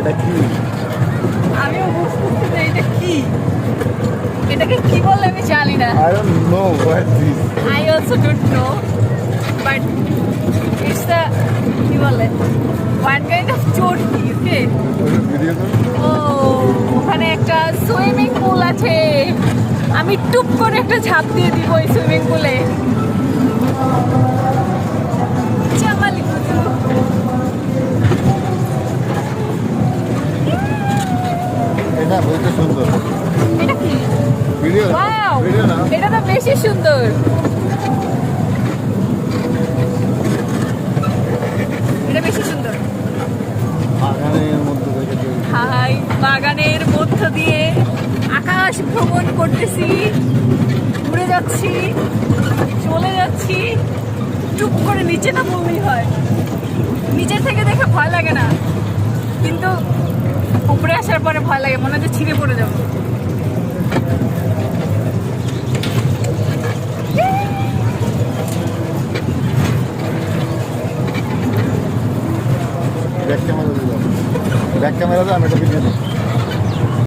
এটা কি? আমিও বুঝতেছি না এটা কি? এটাকে কি বলে আমি জানি না। I don't know what this I also don't know but it's the কি বলে? ওয়ান কাইন্ড অফ চর্কি ওকে ও ওখানে একটা সুইমিং পুল আছে। আমি টুপ করে একটা ঝাঁপ দিয়ে দিব এই সুইমিং পুলে এটা বইটা সুন্দর। এটা কি? ভিডিও ওয়াও এটা তো বেশি সুন্দর। এটা বেশি সুন্দর। বাগানের মধ্যে দেখে হাই বাগানের মধ্য দিয়ে আকাশ ভ্রমণ করতেছি। ঘুরে যাচ্ছি চলে যাচ্ছি। চুপ করে নিচে না বললেই হয়। নিচে থেকে দেখে ভয় লাগে না। কিন্তু উপরে আসার পরে ভয় লাগে, মনে হচ্ছে ছিঁড়ে পড়ে যাব। ব্যাক ক্যামেরা ব্যাক ক্যামেরা আমি একটা ভিডিও